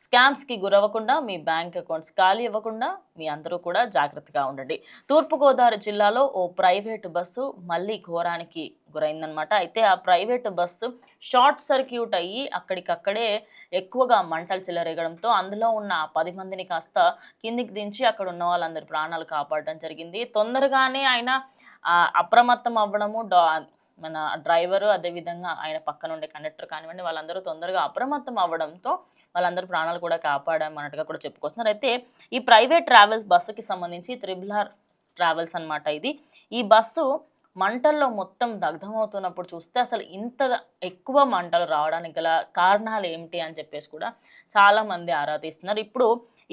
స్కామ్స్కి గురవ్వకుండా మీ bank accounts ఖాళీ ఇవ్వకుండా మీ అందరూ కూడా జాగ్రత్తగా ఉండండి. తూర్పుగోదావరి జిల్లాలో ఓ ప్రైవేటు బస్సు మళ్ళీ ఘోరానికి గురైందనమాట అయితే ఆ ప్రైవేటు బస్సు షార్ట్ సర్క్యూట్ అయ్యి అక్కడికక్కడే ఎక్కువగా మంటలు చెలరేగడంతో అందులో ఉన్న పది మందిని కాస్త కిందికి దించి అక్కడ ఉన్న వాళ్ళందరి ప్రాణాలు కాపాడడం జరిగింది. తొందరగానే ఆయన అప్రమత్తం అవ్వడము డా మన డ్రైవరు అదేవిధంగా ఆయన పక్కన ఉండే కండక్టర్ కానివ్వండి వాళ్ళందరూ తొందరగా అప్రమత్తం అవ్వడంతో వాళ్ళందరూ ప్రాణాలు కూడా కాపాడమన్నట్టుగా కూడా చెప్పుకొస్తున్నారు. అయితే ఈ ప్రైవేట్ ట్రావెల్స్ బస్సుకి సంబంధించి త్రిబుల్ ఆర్ ట్రావెల్స్ అన్నమాట ఇది. ఈ బస్సు మంటల్లో మొత్తం దగ్ధమవుతున్నప్పుడు చూస్తే అసలు ఇంత ఎక్కువ మంటలు రావడానికి గల కారణాలు ఏమిటి అని చెప్పేసి కూడా చాలామంది ఆరా తీస్తున్నారు. ఇప్పుడు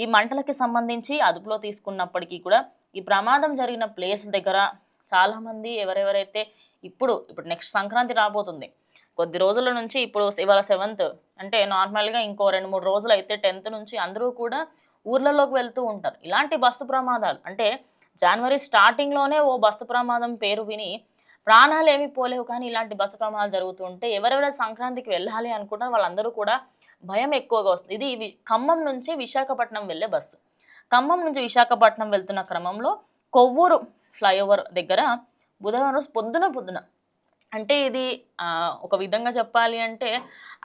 ఈ మంటలకి సంబంధించి అదుపులో తీసుకున్నప్పటికీ కూడా ఈ ప్రమాదం జరిగిన ప్లేస్ దగ్గర చాలామంది ఎవరెవరైతే ఇప్పుడు ఇప్పుడు నెక్స్ట్ సంక్రాంతి రాబోతుంది. కొద్ది రోజుల నుంచి ఇప్పుడు ఇవాళ సెవెంత్ అంటే నార్మల్గా ఇంకో రెండు మూడు రోజులు అయితే టెన్త్ నుంచి అందరూ కూడా ఊర్లలోకి వెళ్తూ ఉంటారు. ఇలాంటి బస్సు ప్రమాదాలు అంటే జనవరి స్టార్టింగ్లోనే ఓ బస్సు ప్రమాదం పేరు విని ప్రాణాలు ఏమీ పోలేవు కానీ ఇలాంటి బస్సు ప్రమాదాలు జరుగుతుంటే ఎవరెవరైనా సంక్రాంతికి వెళ్ళాలి అనుకుంటారు వాళ్ళందరూ కూడా భయం ఎక్కువగా వస్తుంది. ఇది ఖమ్మం నుంచి విశాఖపట్నం వెళ్ళే బస్సు. ఖమ్మం నుంచి విశాఖపట్నం వెళ్తున్న క్రమంలో కొవ్వూరు ఫ్లైఓవర్ దగ్గర బుధవారం రోజు పొద్దున పొద్దున. అంటే ఇది ఒక విధంగా చెప్పాలి అంటే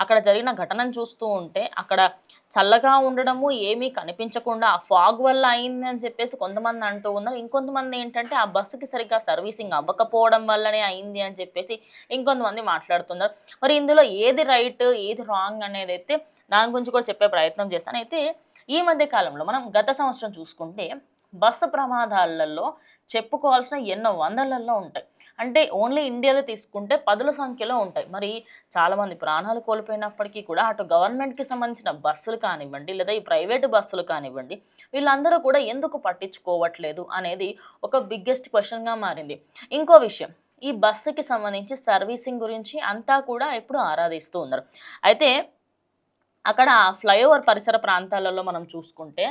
అక్కడ జరిగిన ఘటనను చూస్తూ ఉంటే అక్కడ చల్లగా ఉండడము ఏమీ కనిపించకుండా ఆ ఫాగ్ వల్ల అయింది అని చెప్పేసి కొంతమంది అంటూ ఉన్నారు. ఇంకొంతమంది ఏంటంటే ఆ బస్సుకి సరిగ్గా సర్వీసింగ్ అవ్వకపోవడం వల్లనే అయింది అని చెప్పేసి ఇంకొంతమంది మాట్లాడుతున్నారు. మరి ఇందులో ఏది రైట్ ఏది రాంగ్ అనేది అయితే దాని గురించి కూడా చెప్పే ప్రయత్నం చేస్తాను. అయితే ఈ మధ్య కాలంలో మనం గత సంవత్సరం చూసుకుంటే బస్సు ప్రమాదాలలో చెప్పుకోవాల్సిన ఎన్నో వందలల్లో ఉంటాయి. అంటే ఓన్లీ ఇండియాలో తీసుకుంటే పదుల సంఖ్యలో ఉంటాయి. మరి చాలామంది ప్రాణాలు కోల్పోయినప్పటికీ కూడా అటు గవర్నమెంట్కి సంబంధించిన బస్సులు కానివ్వండి లేదా ఈ ప్రైవేటు బస్సులు కానివ్వండి వీళ్ళందరూ కూడా ఎందుకు పట్టించుకోవట్లేదు అనేది ఒక బిగ్గెస్ట్ క్వశ్చన్గా మారింది. ఇంకో విషయం ఈ బస్సుకి సంబంధించి సర్వీసింగ్ గురించి అంతా కూడా ఎప్పుడు ఆరాధిస్తూ ఉన్నారు. అయితే అక్కడ ఫ్లైఓవర్ పరిసర ప్రాంతాలలో మనం చూసుకుంటే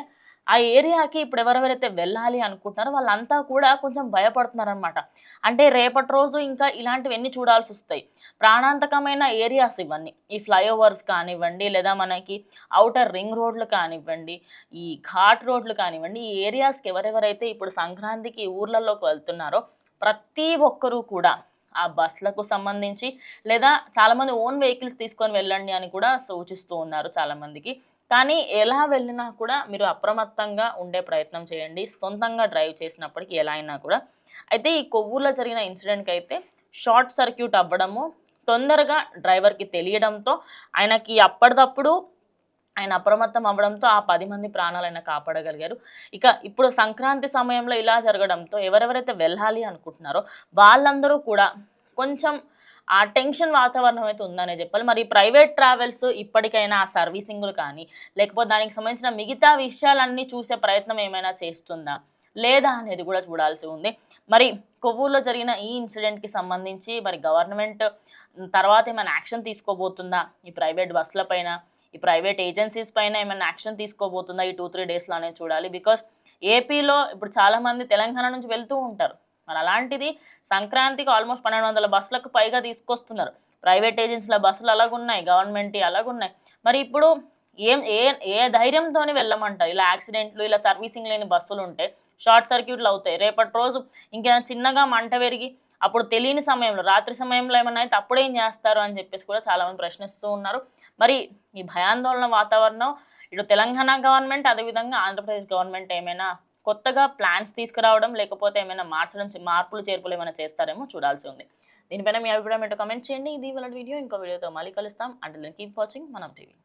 ఆ ఏరియాకి ఇప్పుడు ఎవరెవరైతే వెళ్ళాలి అనుకుంటున్నారో వాళ్ళంతా కూడా కొంచెం భయపడుతున్నారు అనమాట అంటే రేపటి రోజు ఇంకా ఇలాంటివన్నీ చూడాల్సి వస్తాయి. ప్రాణాంతకమైన ఏరియాస్ ఇవన్నీ ఈ ఫ్లైఓవర్స్ కానివ్వండి లేదా మనకి అవుటర్ రింగ్ రోడ్లు కానివ్వండి ఈ ఘాట్ రోడ్లు కానివ్వండి ఈ ఏరియాస్కి ఎవరెవరైతే ఇప్పుడు సంక్రాంతికి ఊర్లలోకి వెళ్తున్నారో ప్రతి ఒక్కరూ కూడా ఆ బస్లకు సంబంధించి లేదా చాలామంది ఓన్ వెహికల్స్ తీసుకొని వెళ్ళండి అని కూడా సూచిస్తూ ఉన్నారు చాలామందికి. కానీ ఎలా వెళ్ళినా కూడా మీరు అప్రమత్తంగా ఉండే ప్రయత్నం చేయండి. సొంతంగా డ్రైవ్ చేసినప్పటికీ ఎలా అయినా కూడా. అయితే ఈ కొవ్వూరులో జరిగిన ఇన్సిడెంట్కి అయితే షార్ట్ సర్క్యూట్ అవ్వడము తొందరగా డ్రైవర్కి తెలియడంతో ఆయనకి అప్పటిదప్పుడు ఆయన అప్రమత్తం అవ్వడంతో ఆ పది మంది ప్రాణాలు ఆయన కాపాడగలిగారు. ఇక ఇప్పుడు సంక్రాంతి సమయంలో ఇలా జరగడంతో ఎవరెవరైతే వెళ్ళాలి అనుకుంటున్నారో వాళ్ళందరూ కూడా కొంచెం ఆ టెన్షన్ వాతావరణం అయితే ఉందనే చెప్పాలి. మరి ప్రైవేట్ ట్రావెల్స్ ఇప్పటికైనా ఆ సర్వీసింగ్లు కానీ లేకపోతే దానికి సంబంధించిన మిగతా విషయాలన్నీ చూసే ప్రయత్నం ఏమైనా చేస్తుందా? లేదా అనేది కూడా చూడాల్సి ఉంది. మరి కొవ్వూరులో జరిగిన ఈ ఇన్సిడెంట్కి సంబంధించి మరి గవర్నమెంట్ తర్వాత ఏమైనా యాక్షన్ తీసుకోబోతుందా ఈ ప్రైవేట్ బస్సులపైన ఈ ప్రైవేట్ ఏజెన్సీస్ పైన ఏమైనా యాక్షన్ తీసుకోబోతుందా ఈ టూ త్రీ డేస్లోనే చూడాలి. బికాస్ ఏపీలో ఇప్పుడు చాలామంది తెలంగాణ నుంచి వెళ్తూ ఉంటారు. మరి అలాంటిది సంక్రాంతికి ఆల్మోస్ట్ పన్నెండు వందల బస్సులకు పైగా తీసుకొస్తున్నారు. ప్రైవేట్ ఏజెన్సీల బస్సులు అలాగున్నాయి గవర్నమెంట్ అలాగున్నాయి. మరి ఇప్పుడు ఏం ఏ ఏ ధైర్యంతోనే వెళ్ళమంటారు? ఇలా యాక్సిడెంట్లు ఇలా సర్వీసింగ్ లేని బస్సులు ఉంటే షార్ట్ సర్క్యూట్లు అవుతాయి. రేపటి రోజు ఇంకేమైనా చిన్నగా మంట పెరిగి అప్పుడు తెలియని సమయంలో రాత్రి సమయంలో ఏమైనా అయితే అప్పుడేం చేస్తారు అని చెప్పేసి కూడా చాలామంది ప్రశ్నిస్తూ ఉన్నారు. మరి ఈ భయాందోళన వాతావరణం ఇటు తెలంగాణ గవర్నమెంట్ అదేవిధంగా ఆంధ్రప్రదేశ్ గవర్నమెంట్ ఏమైనా కొత్తగా ప్లాన్స్ తీసుకురావడం లేకపోతే ఏమైనా మార్చడం మార్పులు చేర్పులు ఏమైనా చేస్తారేమో చూడాల్సి ఉంది. దీనిపైన మీ అభిప్రాయం ఏంటో కమెంట్ చేయండి. ఇది వాళ్ళ వీడియో. ఇంకో వీడియోతో మళ్ళీ కలుస్తాం. అంటే కీప్ వాచింగ్ మనం టీవీ